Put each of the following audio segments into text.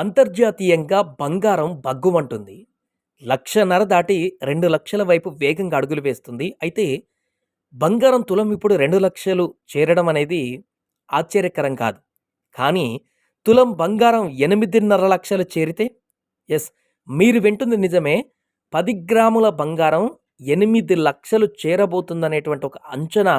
అంతర్జాతీయంగా బంగారం బగ్గుమంటుంది లక్షన్నర దాటి రెండు లక్షల వైపు వేగంగా అడుగులు వేస్తుంది. అయితే బంగారం తులం ఇప్పుడు రెండు లక్షలు చేరడం అనేది ఆశ్చర్యకరం కాదు. కానీ తులం బంగారం ఎనిమిదిన్నర లక్షలు చేరితే ఎస్ మీరు వింటుంది నిజమే పది గ్రాముల బంగారం ఎనిమిది లక్షలు చేరబోతుందనేటువంటి ఒక అంచనా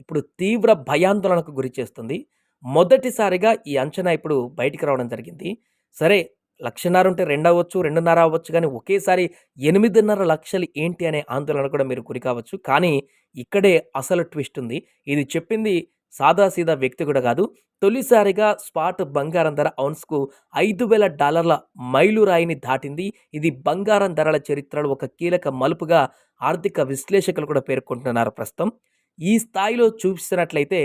ఇప్పుడు తీవ్ర భయాందోళనకు గురి చేస్తుంది. మొదటిసారిగా ఈ అంచనా ఇప్పుడు బయటికి రావడం జరిగింది. సరే లక్షన్నర ఉంటే రెండు అవ్వచ్చు రెండున్నర అవ్వచ్చు కానీ ఒకేసారి ఎనిమిదిన్నర లక్షలు ఏంటి అనే ఆందోళన కూడా మీరు గురి కావచ్చు. కానీ ఇక్కడే అసలు ట్విస్ట్ ఉంది. ఇది చెప్పింది సాదాసీదా వ్యక్తి కూడా కాదు. తొలిసారిగా స్పాట్ బంగారం ధర ఔన్స్కు ఐదు వేల డాలర్ల మైలురాయిని దాటింది. ఇది బంగారం ధరల చరిత్రలో ఒక కీలక మలుపుగా ఆర్థిక విశ్లేషకులు కూడా పేర్కొంటున్నారు ప్రస్తుతం. ఈ స్థాయిలో చూపిస్తున్నట్లయితే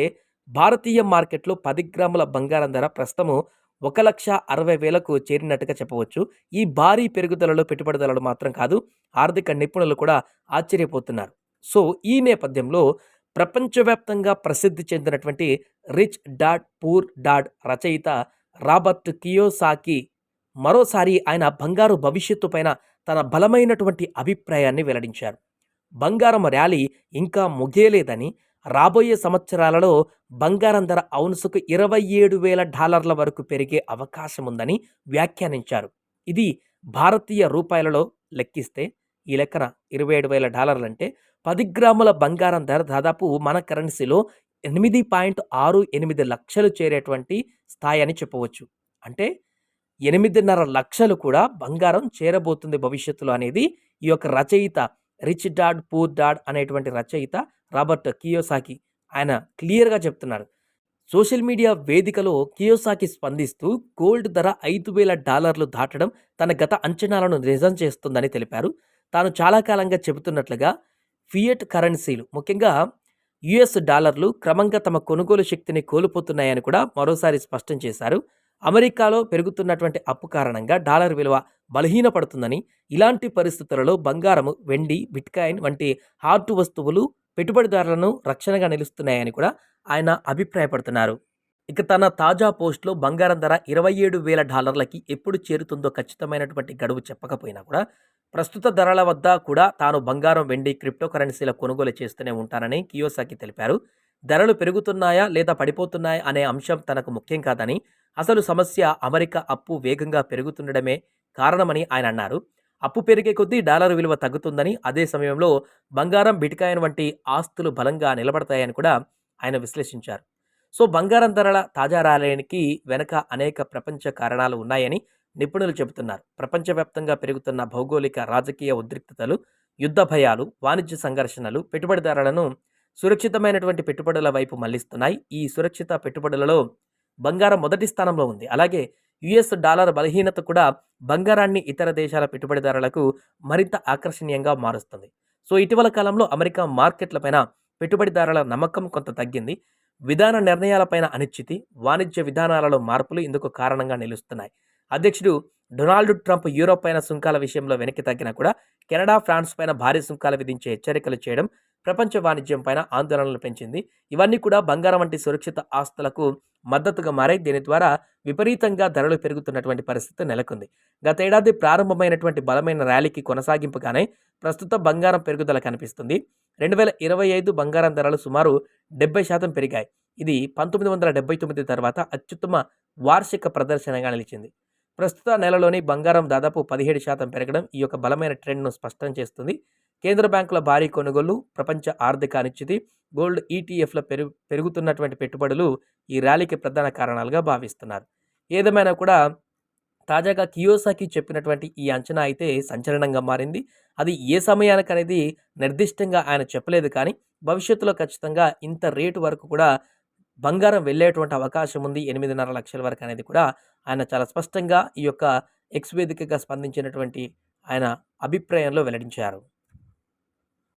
భారతీయ మార్కెట్లో పది గ్రాముల బంగారం ధర ప్రస్తుతము ఒక లక్ష అరవై వేలకు చేరినట్టుగా చెప్పవచ్చు. ఈ భారీ పెరుగుదలలో పెట్టుబడిదారులు మాత్రం కాదు ఆర్థిక నిపుణులు కూడా ఆశ్చర్యపోతున్నారు. సో ఈ నేపథ్యంలో ప్రపంచవ్యాప్తంగా ప్రసిద్ధి చెందినటువంటి రిచ్ డాడ్ పూర్ డాడ్ రచయిత రాబర్ట్ కియోసాకి మరోసారి ఆయన బంగారు భవిష్యత్తు పైన తన బలమైనటువంటి అభిప్రాయాన్ని వెల్లడించారు. బంగారం ర్యాలీ ఇంకా ముగియలేదని రాబోయే సంవత్సరాలలో బంగారం ధర ఔన్సుకు ఇరవై ఏడు వేల డాలర్ల వరకు పెరిగే అవకాశం ఉందని వ్యాఖ్యానించారు. ఇది భారతీయ రూపాయలలో లెక్కిస్తే ఈ లెక్కన ఇరవై ఏడు వేల డాలర్లు అంటే పది గ్రాముల బంగారం ధర దాదాపు మన కరెన్సీలో ఎనిమిది పాయింట్ ఆరు ఎనిమిది లక్షలు చేరేటువంటి స్థాయి అని చెప్పవచ్చు. అంటే ఎనిమిదిన్నర లక్షలు కూడా బంగారం చేరబోతుంది భవిష్యత్తులో అనేది ఈ యొక్క రచయిత రిచ్ డాడ్ పూర్ డాడ్ అనేటువంటి రచయిత రాబర్ట్ కియోసాకి. ఆయన క్లియర్గా చెప్తున్నారు సోషల్ మీడియా వేదికలో కియోసాకి స్పందిస్తూ గోల్డ్ ధర ఐదు వేల డాలర్లు దాటడం తన గత అంచనాలను నిజం చేస్తుందని తెలిపారు. తాను చాలా కాలంగా చెబుతున్నట్లుగా ఫియట్ కరెన్సీలు ముఖ్యంగా యుఎస్ డాలర్లు క్రమంగా తమ కొనుగోలు శక్తిని కోల్పోతున్నాయని కూడా మరోసారి స్పష్టం చేశారు. అమెరికాలో పెరుగుతున్నటువంటి అప్పు కారణంగా డాలర్ విలువ బలహీనపడుతుందని ఇలాంటి పరిస్థితులలో బంగారము వెండి బిట్కాయిన్ వంటి హార్ట్ వస్తువులు పెట్టుబడిదారులను రక్షణగా నిలుస్తున్నాయని కూడా ఆయన అభిప్రాయపడుతున్నారు. ఇక తన తాజా పోస్ట్లో బంగారం ధర ఇరవై ఏడు వేల డాలర్లకి ఎప్పుడు చేరుతుందో ఖచ్చితమైనటువంటి గడువు చెప్పకపోయినా కూడా ప్రస్తుత ధరల వద్ద కూడా తాను బంగారం వెండి క్రిప్టో కరెన్సీల కొనుగోలు చేస్తూనే ఉంటానని కియోసాకి తెలిపారు. ధరలు పెరుగుతున్నాయా లేదా పడిపోతున్నాయా అనే అంశం తనకు ముఖ్యం కాదని అసలు సమస్య అమెరికా అప్పు వేగంగా పెరుగుతుండడమే కారణమని ఆయన అన్నారు. అప్పు పెరిగే కొద్దీ డాలర్ విలువ తగ్గుతుందని అదే సమయంలో బంగారం బిట్కాయిన్ వంటి ఆస్తులు బలంగా నిలబడతాయని కూడా ఆయన విశ్లేషించారు. సో బంగారం ధరల తాజా రాలయానికి వెనక అనేక ప్రపంచ కారణాలు ఉన్నాయని నిపుణులు చెబుతున్నారు. ప్రపంచవ్యాప్తంగా పెరుగుతున్న భౌగోళిక రాజకీయ ఉద్రిక్తతలు యుద్ధ భయాలు వాణిజ్య సంఘర్షణలు పెట్టుబడిదారులను సురక్షితమైనటువంటి పెట్టుబడుల వైపు మళ్ళిస్తున్నాయి. ఈ సురక్షిత పెట్టుబడులలో బంగారం మొదటి స్థానంలో ఉంది. అలాగే యుఎస్ డాలర్ బలహీనత కూడా బంగారాన్ని ఇతర దేశాల పెట్టుబడిదారులకు మరింత ఆకర్షణీయంగా మారుస్తుంది. సో ఇటీవల కాలంలో అమెరికా మార్కెట్లపైన పెట్టుబడిదారుల నమ్మకం కొంత తగ్గింది. విధాన నిర్ణయాలపైన అనిశ్చితి వాణిజ్య విధానాలలో మార్పులు ఇందుకు కారణంగా నిలుస్తున్నాయి. అధ్యక్షుడు డొనాల్డ్ ట్రంప్ యూరోప్ పైన సుంకాల విషయంలో వెనక్కి తగ్గినా కూడా కెనడా ఫ్రాన్స్ పైన భారీ సుంకాలు విధించే హెచ్చరికలు చేయడం ప్రపంచ వాణిజ్యం పైన ఆందోళనలు పెంచింది. ఇవన్నీ కూడా బంగారం వంటి సురక్షిత ఆస్తులకు మద్దతుగా మారాయి. దీని ద్వారా విపరీతంగా ధరలు పెరుగుతున్నటువంటి పరిస్థితి నెలకొంది. గతేడాది ప్రారంభమైనటువంటి బలమైన ర్యాలీకి కొనసాగింపుగానే ప్రస్తుత బంగారం పెరుగుదల కనిపిస్తుంది. రెండు వేల ఇరవై ఐదు బంగారం ధరలు సుమారు డెబ్బై శాతం పెరిగాయి. ఇది పంతొమ్మిది వందల డెబ్బై తొమ్మిది తర్వాత అత్యుత్తమ వార్షిక ప్రదర్శనగా నిలిచింది. ప్రస్తుత నెలలోని బంగారం దాదాపు పదిహేడు శాతం పెరగడం ఈ యొక్క బలమైన ట్రెండ్ను స్పష్టం చేస్తుంది. కేంద్ర బ్యాంకుల భారీ కొనుగోలు ప్రపంచ ఆర్థిక అనిశ్చితి గోల్డ్ ఈటీఎఫ్ల పెరుగు పెరుగుతున్నటువంటి పెట్టుబడులు ఈ ర్యాలీకి ప్రధాన కారణాలుగా భావిస్తున్నారు. ఏదేమైనా కూడా తాజాగా కియోసాకి చెప్పినటువంటి ఈ అంచనా అయితే సంచలనంగా మారింది. అది ఏ సమయానికి అనేది నిర్దిష్టంగా ఆయన చెప్పలేదు కానీ భవిష్యత్తులో ఖచ్చితంగా ఇంత రేటు వరకు కూడా బంగారం వెళ్ళేటువంటి అవకాశం ఉంది. ఎనిమిదిన్నర లక్షల వరకు అనేది కూడా ఆయన చాలా స్పష్టంగా ఈ యొక్క ఎక్స్ వేదికగా స్పందించినటువంటి ఆయన అభిప్రాయంలో వెల్లడించారు.